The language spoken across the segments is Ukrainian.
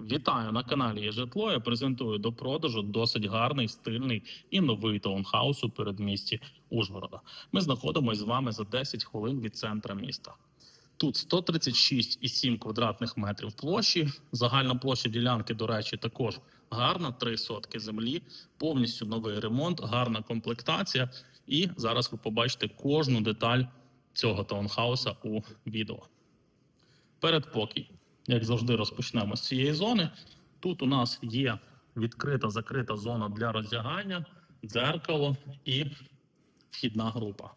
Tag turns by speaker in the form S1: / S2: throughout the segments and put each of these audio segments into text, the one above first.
S1: Вітаю на каналі «Є житло. Я презентую до продажу досить гарний, стильний і новий таунхаус у передмісті Ужгорода. Ми знаходимося з вами за 10 хвилин від центра міста. Тут 136,7 квадратних метрів площі. Загальна площа ділянки, до речі, також гарна, 3 сотки землі, повністю новий ремонт, гарна комплектація. І зараз ви побачите кожну деталь цього таунхауса у відео. Передпокій. Як завжди, розпочнемо з цієї зони. Тут у нас є відкрита закрита зона для роздягання, дзеркало і вхідна група.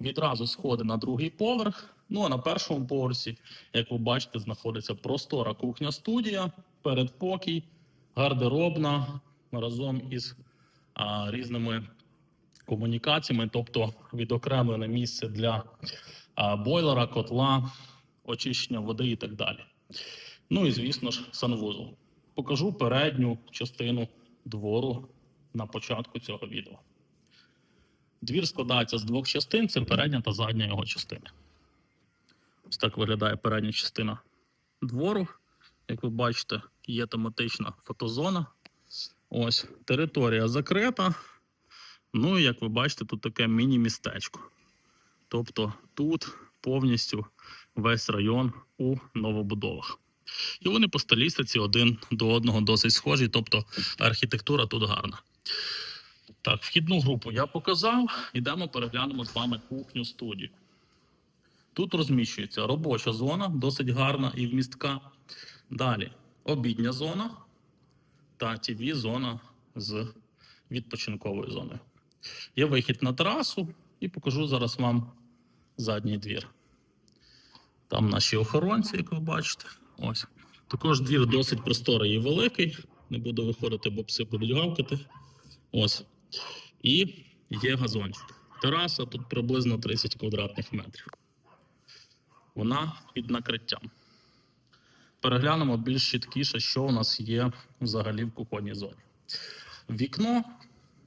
S1: Відразу сходи на другий поверх. Ну а на першому поверсі, як ви бачите, знаходиться простора кухня-студія, передпокій, гардеробна разом із а, різними комунікаціями, тобто відокремлене місце для а, бойлера, котла, очищення води і так далі. Ну і звісно ж, санвузол. Покажу передню частину двору на початку цього відео. Двір складається з двох частин: це передня та задня його частини. Ось так виглядає передня частина двору. Як ви бачите, є тематична фотозона. Ось територія закрита. Ну і як ви бачите, тут таке міні-містечко. Тобто тут повністю весь район у новобудовах. І вони по стилістиці один до одного досить схожі, тобто архітектура тут гарна. Так, вхідну групу я показав. Ідемо переглянемо з вами кухню студію. Тут розміщується робоча зона, досить гарна і вмістка. Далі обідня зона та тв зона з відпочинковою зоною. Є вихід на терасу і покажу зараз вам задній двір. Там наші охоронці, як ви бачите. Ось. Також двір досить просторий і великий. Не буду виходити, бо пси будуть гавкати. Ось. І є газончик. Тераса тут приблизно 30 квадратних метрів. Вона під накриттям. Переглянемо більш чіткіше, що у нас є взагалі в кухонній зоні. Вікно,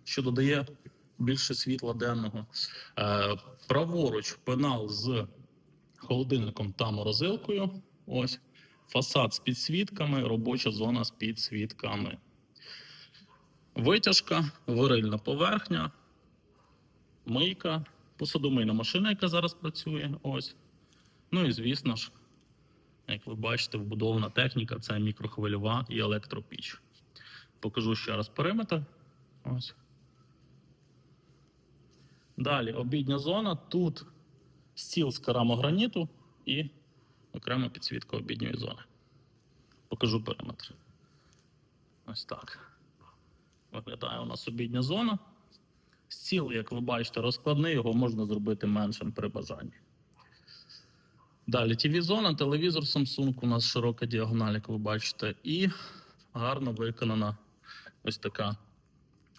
S1: що додає більше світла денного. Е, праворуч пенал з холодильником та морозилкою. Ось. Фасад з підсвітками, робоча зона з підсвітками. Витяжка, варильна поверхня, мийка, посудомийна машина, яка зараз працює. Ось. Ну і звісно ж, як ви бачите, вбудована техніка це мікрохвильова і електропіч. Покажу ще раз периметр. Ось. Далі обідня зона. Тут стіл з керамограніту і окрема підсвітка обідньої зони. Покажу периметр. Ось так. Виглядає у нас обідня зона. Стіл, як ви бачите, розкладний, його можна зробити меншим при бажанні. Далі TV-зона, телевізор Samsung, у нас широка діагональ, як ви бачите, і гарно виконана ось така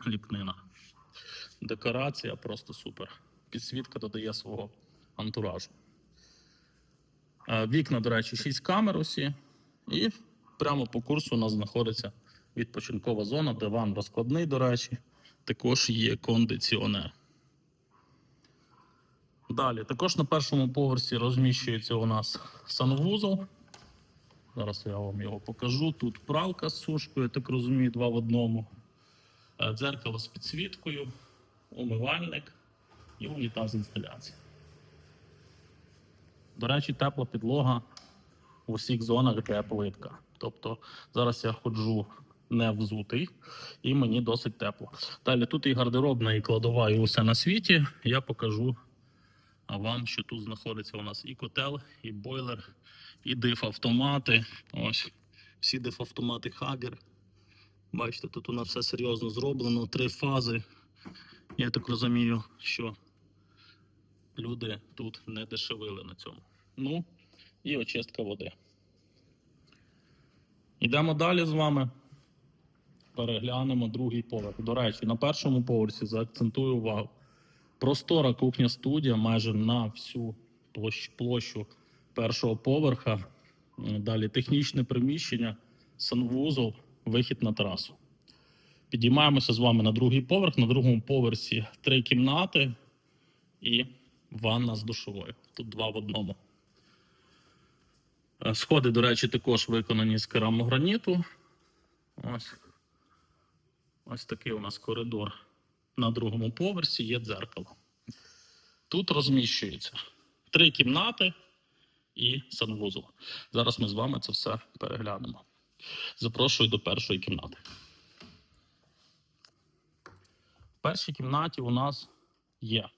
S1: ліпнина. Декорація просто супер. Підсвітка додає свого антуражу. Е, Вікна, до речі, 6 камер усі. І прямо по курсу у нас знаходиться відпочинкова зона, диван розкладний, до речі. Також є кондиціонер. Далі, також на першому поверсі розміщується у нас санвузол. Зараз я вам його покажу. Тут пралка з сушкою, я так розумію, два в одному. Е, Дзеркало з підсвіткою, умивальник і унітаз інсталяції. До речі, тепла підлога у всіх зонах, де плитка. Тобто зараз я ходжу не взутий, і мені досить тепло. Далі тут і гардеробна, і кладова, і усе на світі. Я покажу вам, що тут знаходиться у нас і котел, і бойлер, і диф-автомати. Ось всі диф-автомати Хагер. Бачите, тут у нас все серйозно зроблено, три фази. Я так розумію, що люди тут не дешевили на цьому. Ну, і очистка води. Йдемо далі з вами. Переглянемо другий поверх. До речі, на першому поверсі заакцентую увагу. Простора кухня студія майже на всю площ- площу першого поверха. Далі технічне приміщення, санвузол, вихід на терасу. Підіймаємося з вами на другий поверх. На другому поверсі три кімнати і ванна з душовою. Тут два в одному. Е, Сходи, до речі, також виконані з керамограніту. Ось. Ось такий у нас коридор. На другому поверсі є дзеркало. Тут розміщується три кімнати і санвузол. Зараз ми з вами це все переглянемо. Запрошую до першої кімнати. В першій кімнаті у нас є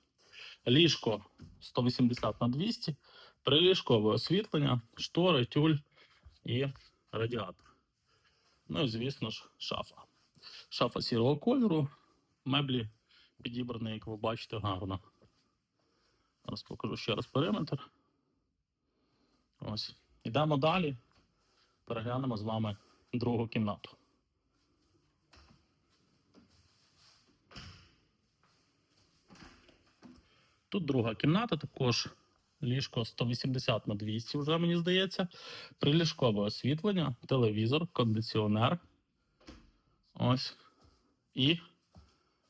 S1: ліжко 180 на 200, приліжкове освітлення, штори, тюль і радіатор. Ну і, звісно ж, шафа. Шафа сірого кольору, меблі підібрані, як ви бачите, гарно. Зараз покажу ще раз периметр. Ось. Йдемо далі. Переглянемо з вами другу кімнату. Тут друга кімната, також ліжко 180 на 200, вже мені здається. Приліжкове освітлення, телевізор, кондиціонер. Ось. І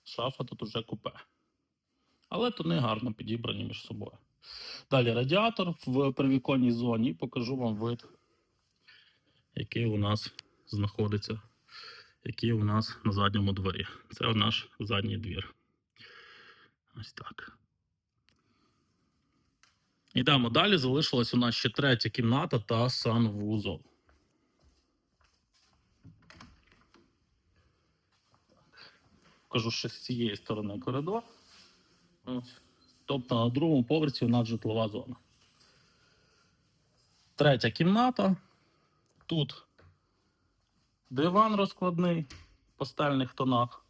S1: шафа тут уже купе. Але вони гарно підібрані між собою. Далі радіатор в привіконній зоні. Покажу вам вид, який у нас знаходиться, який у нас на задньому дворі. Це наш задній двір. Ось так. Йдемо далі. Залишилась у нас ще третя кімната та санвузол. Кажу, що з цієї сторони коридор. Ось. Тобто на другому поверсі у нас житлова зона. Третя кімната. Тут диван розкладний в пастельних тонах.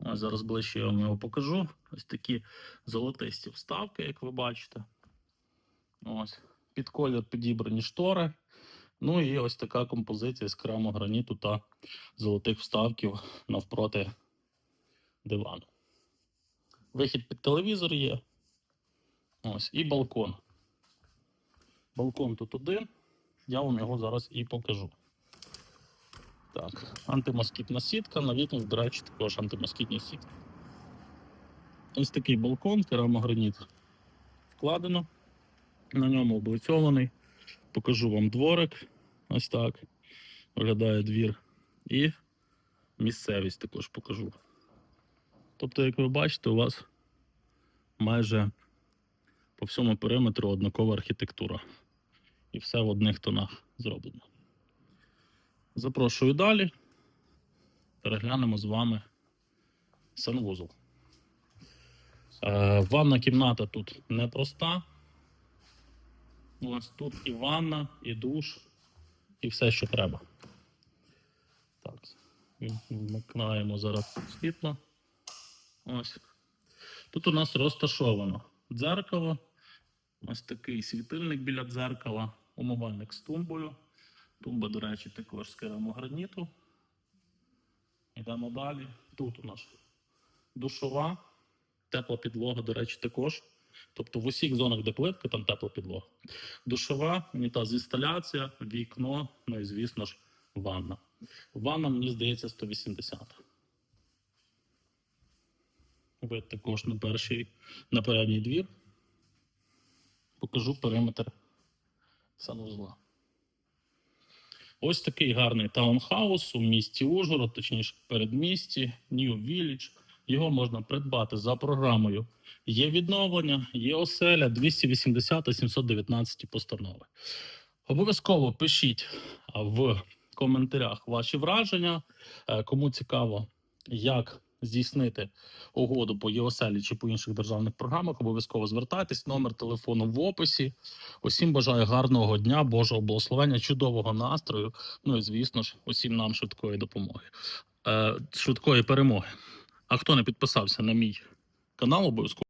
S1: Ось зараз ближче я вам його покажу. Ось такі золотисті вставки, як ви бачите. Ось. Під колір підібрані штори. Ну і ось така композиція з керамограніту та золотих вставків навпроти дивану. Вихід під телевізор є. Ось, і балкон. Балкон тут один. Я вам його зараз і покажу. Так, антимоскітна сітка, на вікнах, до речі, також антимоскітні сітки. Ось такий балкон, керамограніт вкладено. На ньому облицьований. Покажу вам дворик. Ось так. Виглядає двір. І місцевість також покажу. Тобто, як ви бачите, у вас майже по всьому периметру однакова архітектура. І все в одних тонах зроблено. Запрошую далі. Переглянемо з вами санвузол. Е, ванна кімната тут непроста. Ось тут і ванна, і душ, і все, що треба. Так, вмикаємо зараз світло. Ось. Тут у нас розташовано дзеркало. Ось такий світильник біля дзеркала, умивальник з тумбою. Тумба, до речі, також з керамограніту. Йдемо далі. Тут у нас душова, тепла підлога, до речі, також. Тобто в усіх зонах, де плитка, там тепла підлога. Душова, унітаз інсталяція, вікно, ну і звісно ж, ванна. Ванна, мені здається, 180. Вид також на перший, на передній двір. Покажу периметр санвузла. Ось такий гарний таунхаус у місті Ужгород, точніше, передмісті, New Village. Його можна придбати за програмою. Є відновлення, є оселя 280 та 719 постанови. Обов'язково пишіть в коментарях ваші враження. Е, Кому цікаво, як здійснити угоду по ЄОСЕЛі чи по інших державних програмах, обов'язково звертайтесь. Номер телефону в описі. Усім бажаю гарного дня, Божого благословення, чудового настрою. Ну і звісно ж, усім нам швидкої допомоги, е, швидкої перемоги. А хто не підписався на мій канал, обов'язково.